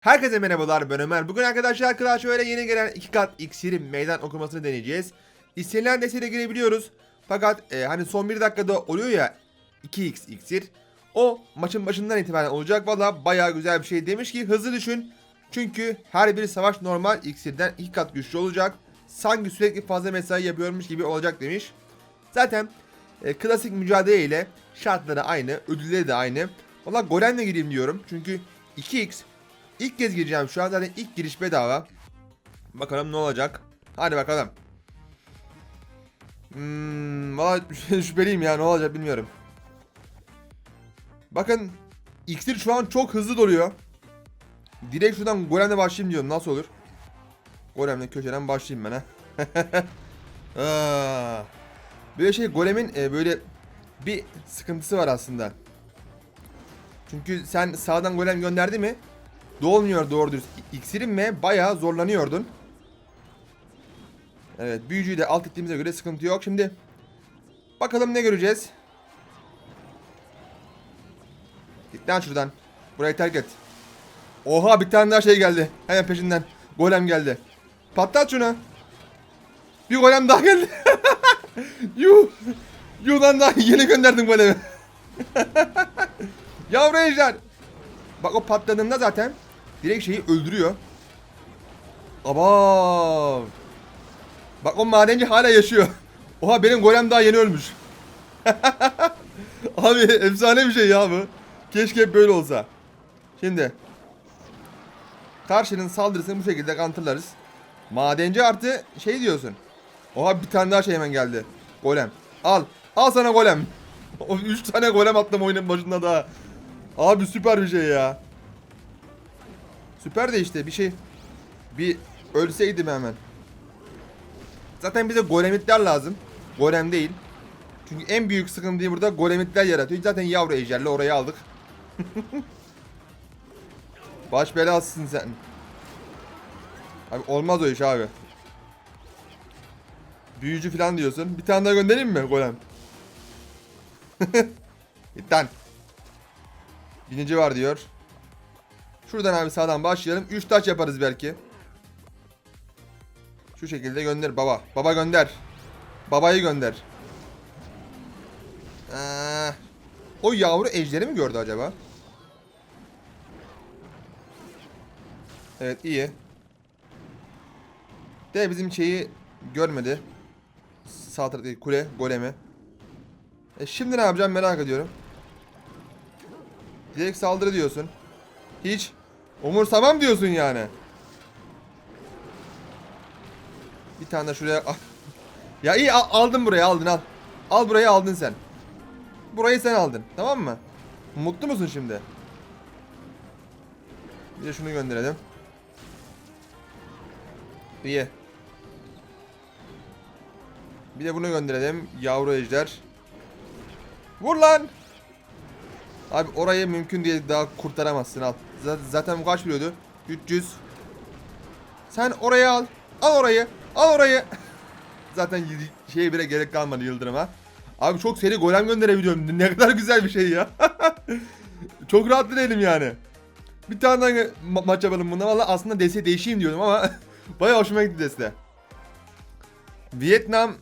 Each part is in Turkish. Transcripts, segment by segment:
Herkese merhabalar ben Ömer. Bugün arkadaşlar Clash Royale'e yeni gelen 2 kat iksirin meydan okumasını deneyeceğiz. İstenilen desteğe girebiliyoruz. Fakat e, hani son 1 dakikada oluyor ya 2x iksir. O maçın başından itibaren olacak. Valla baya güzel bir şey demiş ki hızlı düşün. Çünkü her bir savaş normal iksirden 2 kat güçlü olacak. Sanki sürekli fazla mesai yapıyormuş gibi olacak demiş. Zaten e, klasik mücadele ile şartları aynı, ödülleri de aynı. Valla golemle gireyim diyorum. Çünkü 2x İlk kez gireceğim şu an zaten ilk giriş bedava. Bakalım ne olacak. Hadi bakalım. Hmm, valla şüpheliyim ya ne olacak bilmiyorum. Bakın iksir şu an çok hızlı doluyor. Direkt şuradan golemle başlayayım diyorum nasıl olur? Golemle köşeden başlayayım ben ha. Böyle şey golemin e, böyle bir sıkıntısı var aslında. Çünkü sen sağdan golem gönderdi mi Dolmuyor doğru dürüst iksirin ve bayağı zorlanıyordun. Evet büyücüyü de alt ettiğimize göre sıkıntı yok. Şimdi bakalım ne göreceğiz. Git lan şuradan. Burayı terk et. Oha bir tane daha şey geldi. Hemen peşinden. Golem geldi. Patlat şunu. Bir golem daha geldi. Yuh. Yuh lan daha yeni gönderdim golemi. Yavru ejder. Bak o patladığında zaten direkt şeyi öldürüyor. Aba. Bak o madenci hala yaşıyor. Oha benim golem daha yeni ölmüş. Abi efsane bir şey ya bu. Keşke hep böyle olsa. Şimdi. Karşının saldırısını bu şekilde counterlarız. Madenci artı şey diyorsun. Oha bir tane daha şey hemen geldi. Golem. Al. Al sana golem. O 3 tane golem attım oyunun başında daha. Abi süper bir şey ya. Süper de işte bir şey. Bir ölseydim hemen. Zaten bize golemitler lazım. Golem değil. Çünkü en büyük sıkıntıyı burada golemitler yaratıyor. Zaten yavru ejderle orayı aldık. Baş belasısın sen. Abi olmaz o iş abi. Büyücü falan diyorsun. Bir tane daha göndereyim mi golem? Git lan. Binici var diyor. Şuradan abi sağdan başlayalım. 3 taç yaparız belki. Şu şekilde gönder baba. Baba gönder. Babayı gönder. Ee, o yavru ejderi mi gördü acaba? Evet iyi. De bizim şeyi görmedi. Sağ tarafta değil, kule, golemi. E şimdi ne yapacağım merak ediyorum. Direkt saldırı diyorsun. Hiç umursamam diyorsun yani. Bir tane de şuraya... Ya iyi al- aldın burayı aldın al. Al burayı aldın sen. Burayı sen aldın tamam mı? Mutlu musun şimdi? Bir de şunu gönderelim. İyi. Bir de bunu gönderelim. Yavru ejder. Vur lan. Abi orayı mümkün diye daha kurtaramazsın al. Zaten bu kaç biliyordu? 300. Sen orayı al. Al orayı. Al orayı. zaten y- şeye bile gerek kalmadı Yıldırım'a. Abi çok seri golem gönderebiliyorum. Ne kadar güzel bir şey ya. çok rahat değilim yani. Bir tane daha ma- maç yapalım bunda. Valla aslında deste değişeyim diyordum ama bayağı hoşuma gitti deste. Vietnam'ın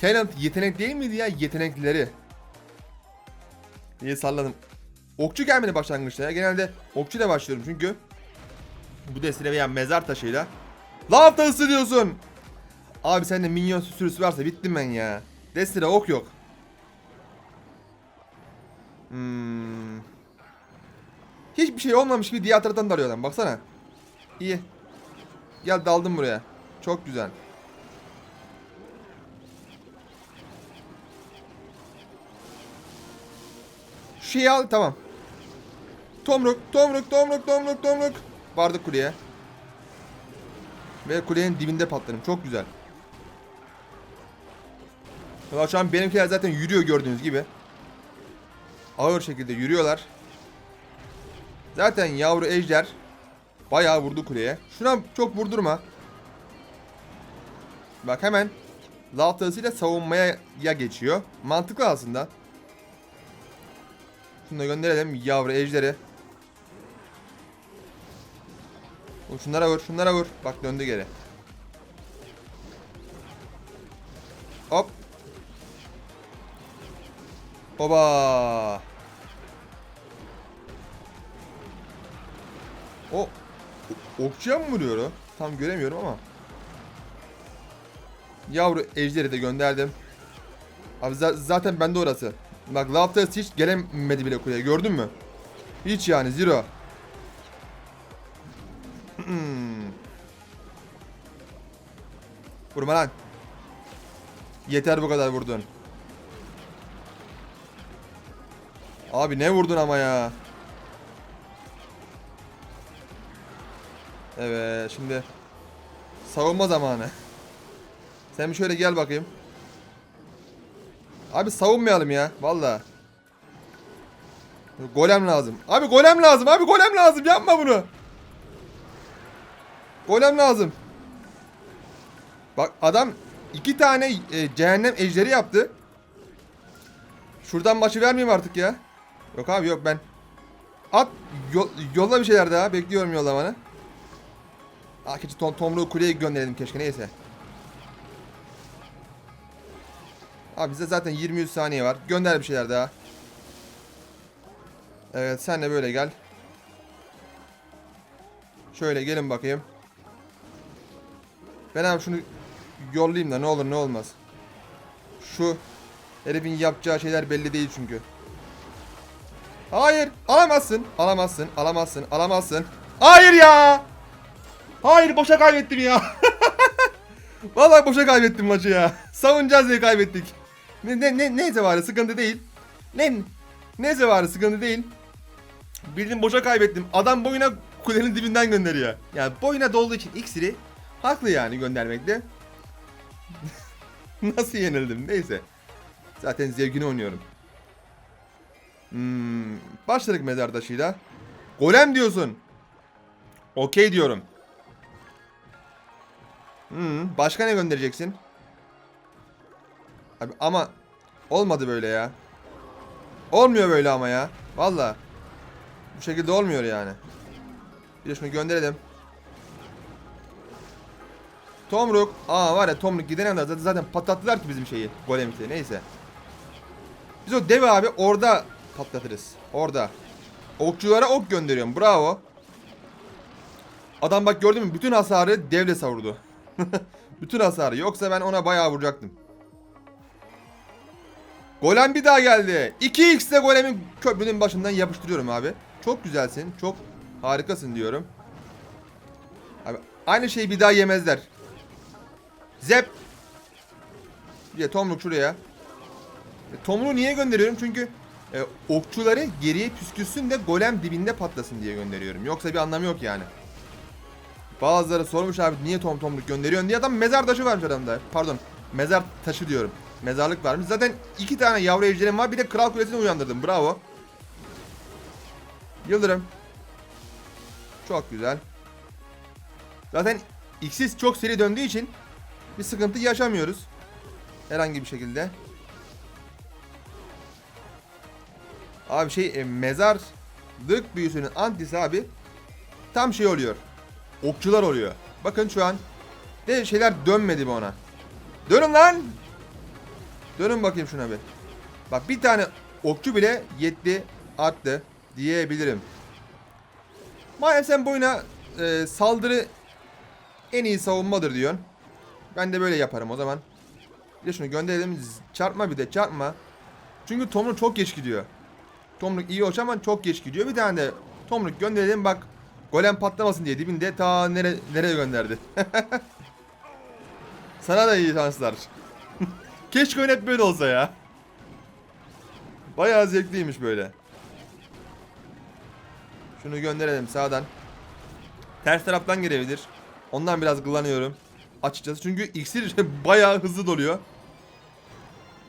talent yetenek değil miydi ya yeteneklileri? İyi salladım. Okçu gelmedi başlangıçta ya. Genelde okçuyla başlıyorum çünkü. Bu destine veya mezar taşıyla. Lav tası diyorsun. Abi sende minyon sürüsü varsa bittim ben ya. Destine ok yok. Hmm. Hiçbir şey olmamış gibi diğer taraftan darıyor adam. Baksana. İyi. Gel daldım buraya. Çok güzel. Şeyi al tamam. Tomruk, tomruk, tomruk, tomruk, tomruk. Vardık kuleye. Ve kulenin dibinde patladım. Çok güzel. Valla şu an benimkiler zaten yürüyor gördüğünüz gibi. Ağır şekilde yürüyorlar. Zaten yavru ejder bayağı vurdu kuleye. Şuna çok vurdurma. Bak hemen lav tahtasıyla savunmaya ya geçiyor. Mantıklı aslında. Şunu gönderelim yavru ejderi. Oğlum Şunlara vur, şunlara vur. Bak döndü geri. Hop. Oba. O okçuya mı vuruyor o? Tam göremiyorum ama. Yavru ejderi de gönderdim. Abi za- zaten bende orası. Bak Laftas hiç gelemedi bile kuleye gördün mü? Hiç yani zero. Hmm. Vurma lan. Yeter bu kadar vurdun. Abi ne vurdun ama ya. Evet şimdi savunma zamanı. Sen bir şöyle gel bakayım. Abi savunmayalım ya valla. Golem lazım. Abi golem lazım. Abi golem lazım. Yapma bunu. Golem lazım. Bak adam iki tane e, cehennem ejderi yaptı. Şuradan maçı vermeyeyim artık ya. Yok abi yok ben. At yol, yolla bir şeyler daha. Bekliyorum yollamanı. Aa keçi tom, tomruğu kuleye gönderelim keşke neyse. Abi bize zaten 23 saniye var. Gönder bir şeyler daha. Evet sen de böyle gel. Şöyle gelin bakayım. Ben abi şunu yollayayım da ne olur ne olmaz. Şu herifin yapacağı şeyler belli değil çünkü. Hayır alamazsın alamazsın alamazsın alamazsın. Hayır ya. Hayır boşa kaybettim ya. Vallahi boşa kaybettim maçı ya. Savunacağız diye kaybettik. Ne, ne, ne, neyse bari sıkıntı değil. Ne, neyse bari sıkıntı değil. Bildim boşa kaybettim. Adam boyuna kulenin dibinden gönderiyor. Yani boyuna dolduğu için iksiri haklı yani göndermekte. Nasıl yenildim neyse. Zaten zevkini oynuyorum. Hmm, başladık mezar taşıyla. Golem diyorsun. Okey diyorum. Hmm, başka ne göndereceksin? Abi ama olmadı böyle ya. Olmuyor böyle ama ya. Valla. Bu şekilde olmuyor yani. Bir de şunu gönderelim. Tomruk. Aa var ya Tomruk gidene kadar zaten, patlattılar ki bizim şeyi. Golemiti. Neyse. Biz o devi abi orada patlatırız. Orada. Okçulara ok gönderiyorum. Bravo. Adam bak gördün mü? Bütün hasarı devle savurdu. Bütün hasarı. Yoksa ben ona bayağı vuracaktım. Golem bir daha geldi. 2x'de golemin köprünün başından yapıştırıyorum abi. Çok güzelsin. Çok harikasın diyorum. Abi aynı şeyi bir daha yemezler. Zep. De tomruk şuraya. E, tomruğu niye gönderiyorum? Çünkü e, okçuları geriye püskürsün de golem dibinde patlasın diye gönderiyorum. Yoksa bir anlamı yok yani. Bazıları sormuş abi niye tom tomruk gönderiyorsun diye adam mezar taşı varmış adamda. Pardon mezar taşı diyorum. Mezarlık varmış. Zaten iki tane yavru ejderim var. Bir de kral kulesini uyandırdım. Bravo. Yıldırım. Çok güzel. Zaten X'siz çok seri döndüğü için bir sıkıntı yaşamıyoruz. Herhangi bir şekilde. Abi şey e, mezarlık büyüsünün antisi abi tam şey oluyor. Okçular oluyor. Bakın şu an de şeyler dönmedi ona. Dönün lan. Dönün bakayım şuna bir. Bak bir tane okçu bile yetti arttı diyebilirim. Madem sen boyuna e, saldırı en iyi savunmadır diyorsun. Ben de böyle yaparım o zaman. Bir de şunu gönderelim. Çarpma bir de çarpma. Çünkü Tomruk çok geç gidiyor. Tomruk iyi hoş ama çok geç gidiyor. Bir tane de Tomruk gönderelim bak. Golem patlamasın diye dibinde ta nere, nereye gönderdi. Sana da iyi şanslar. Keşke oyun hep böyle olsa ya. Bayağı zevkliymiş böyle. Şunu gönderelim sağdan. Ters taraftan gelebilir. Ondan biraz gılanıyorum. Açıkçası çünkü iksir bayağı hızlı doluyor.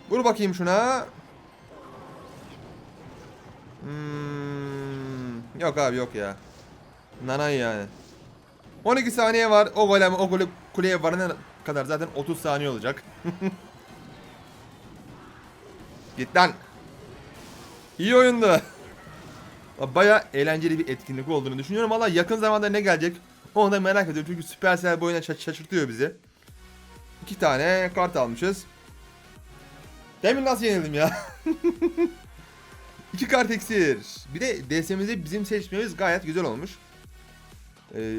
Vur bakayım şuna. Hmm, yok abi yok ya. Nanay yani. 12 saniye var. O golem o golü kuleye varana kadar zaten 30 saniye olacak. Git lan. İyi oyundu. Baya eğlenceli bir etkinlik olduğunu düşünüyorum. Valla yakın zamanda ne gelecek Onu da merak ediyorum çünkü Supercell bu oyuna şaş- şaşırtıyor bizi. İki tane kart almışız. Demin nasıl yenildim ya? İki kart iksir. Bir de DS'mizi bizim seçmemiz gayet güzel olmuş. Ee,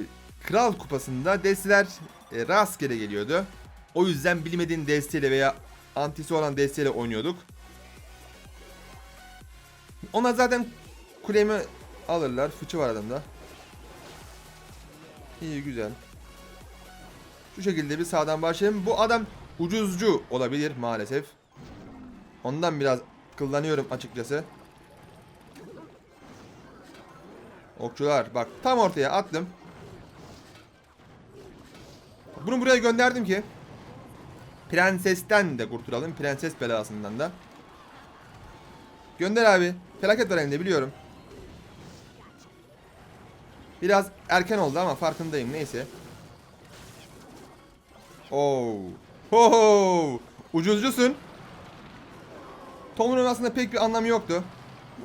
Kral kupasında desteler e, rastgele geliyordu. O yüzden bilmediğin desteyle veya antisi olan desteyle oynuyorduk. Ona zaten kulemi alırlar. Fıçı var adamda. İyi güzel. Şu şekilde bir sağdan başlayalım. Bu adam ucuzcu olabilir maalesef. Ondan biraz kullanıyorum açıkçası. Okçular bak tam ortaya attım. Bunu buraya gönderdim ki Prensesten de kurtulalım. Prenses belasından da. Gönder abi. Felaket var elinde biliyorum. Biraz erken oldu ama farkındayım neyse. Oo. Ho ho. Ucuzcusun. Tom'un aslında pek bir anlamı yoktu.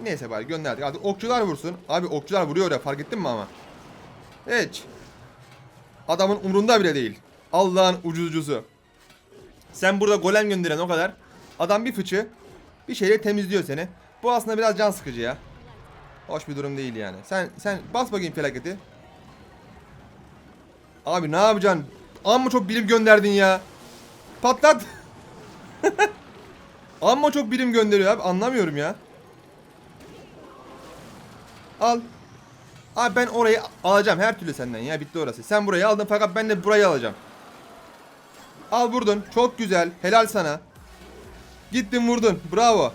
Neyse bari gönderdik. Artık okçular vursun. Abi okçular vuruyor ya fark ettin mi ama? Hiç. Adamın umrunda bile değil. Allah'ın ucuzcusu. Sen burada golem gönderen o kadar. Adam bir fıçı bir şeyle temizliyor seni. Bu aslında biraz can sıkıcı ya. Hoş bir durum değil yani. Sen sen bas bakayım felaketi. Abi ne yapacaksın? Amma çok birim gönderdin ya. Patlat. Amma çok birim gönderiyor abi. Anlamıyorum ya. Al. Abi ben orayı alacağım her türlü senden ya. Bitti orası. Sen burayı aldın fakat ben de burayı alacağım. Al vurdun. Çok güzel. Helal sana. Gittin vurdun. Bravo.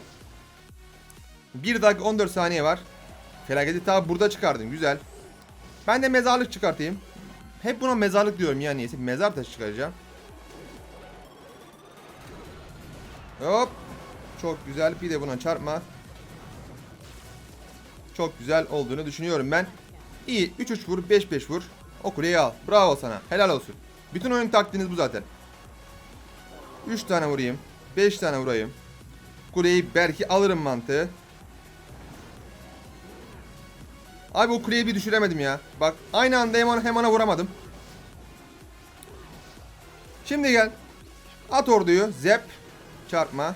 1 dakika 14 saniye var. Felaketi ta burada çıkardın. Güzel. Ben de mezarlık çıkartayım. Hep buna mezarlık diyorum ya niyeyse. Mezar taşı çıkaracağım. Hop. Çok güzel. Bir de buna çarpma. Çok güzel olduğunu düşünüyorum ben. İyi. 3-3 vur. 5-5 vur. O kuleyi al. Bravo sana. Helal olsun. Bütün oyun taktiğiniz bu zaten. 3 tane vurayım. 5 tane vurayım. Kuleyi belki alırım mantığı. Abi o kuleyi bir düşüremedim ya. Bak aynı anda hem ona, hem ona vuramadım. Şimdi gel. At orduyu. Zep. Çarpma.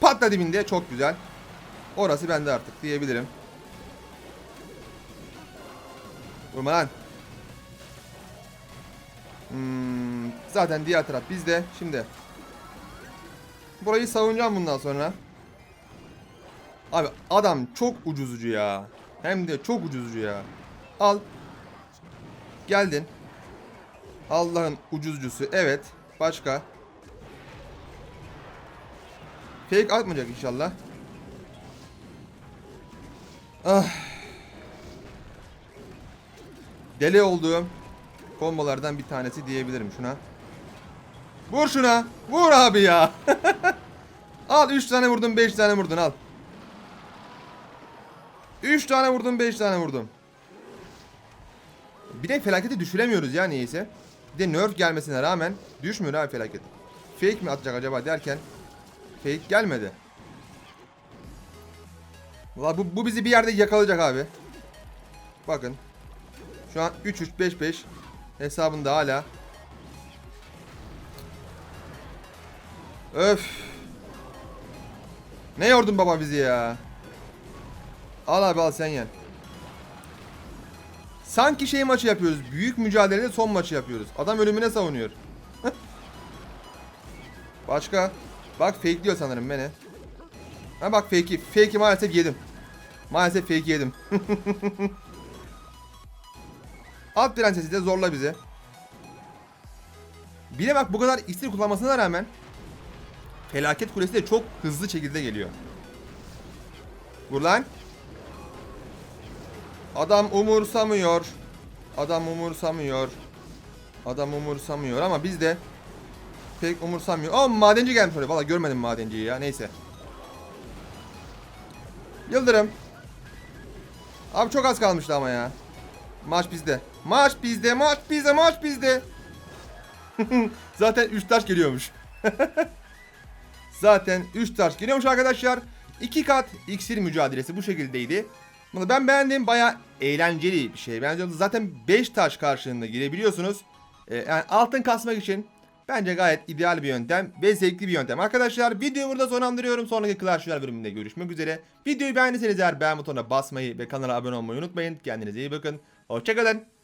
Patla dibinde. Çok güzel. Orası bende artık diyebilirim. Vurma lan. Hmm, zaten diğer taraf bizde. Şimdi. Burayı savunacağım bundan sonra. Abi adam çok ucuzcu ya. Hem de çok ucuzcu ya. Al. Geldin. Allah'ın ucuzcusu. Evet. Başka. Fake atmayacak inşallah. Ah. Deli olduğum kombolardan bir tanesi diyebilirim şuna. Vur şuna. Vur abi ya. al 3 tane vurdun 5 tane vurdun al. 3 tane vurdum 5 tane vurdum. Bir de felaketi düşüremiyoruz ya niyeyse. Bir de nerf gelmesine rağmen düşmüyor abi felaket. Fake mi atacak acaba derken fake gelmedi. Valla bu, bu bizi bir yerde yakalayacak abi. Bakın. Şu an 3-3-5-5 hesabında hala. Öf. Ne yordun baba bizi ya? Al abi al sen yen. Sanki şey maçı yapıyoruz. Büyük mücadelede son maçı yapıyoruz. Adam ölümüne savunuyor. Başka. Bak fake diyor sanırım beni. Ha bak fake'i. Fake'i maalesef yedim. Maalesef fake yedim. Alt prensesi de zorla bizi. Bir de bak bu kadar iksir kullanmasına rağmen Felaket kulesi de çok hızlı şekilde geliyor. Vur lan. Adam umursamıyor. Adam umursamıyor. Adam umursamıyor ama biz de pek umursamıyor. Aa madenci gelmiş oraya. Valla görmedim madenciyi ya. Neyse. Yıldırım. Abi çok az kalmıştı ama ya. Maç bizde. Maç bizde. Maç bizde. Maç bizde. Zaten 3 taş geliyormuş. Zaten 3 taş geliyormuş arkadaşlar. 2 kat iksir mücadelesi bu şekildeydi. Bunu ben beğendim. Baya eğlenceli bir şey. Bence zaten 5 taş karşılığında girebiliyorsunuz. Ee, yani altın kasmak için bence gayet ideal bir yöntem ve zevkli bir yöntem. Arkadaşlar videoyu burada sonlandırıyorum. Sonraki Clash Royale bölümünde görüşmek üzere. Videoyu beğendiyseniz eğer beğen butonuna basmayı ve kanala abone olmayı unutmayın. Kendinize iyi bakın. Hoşçakalın.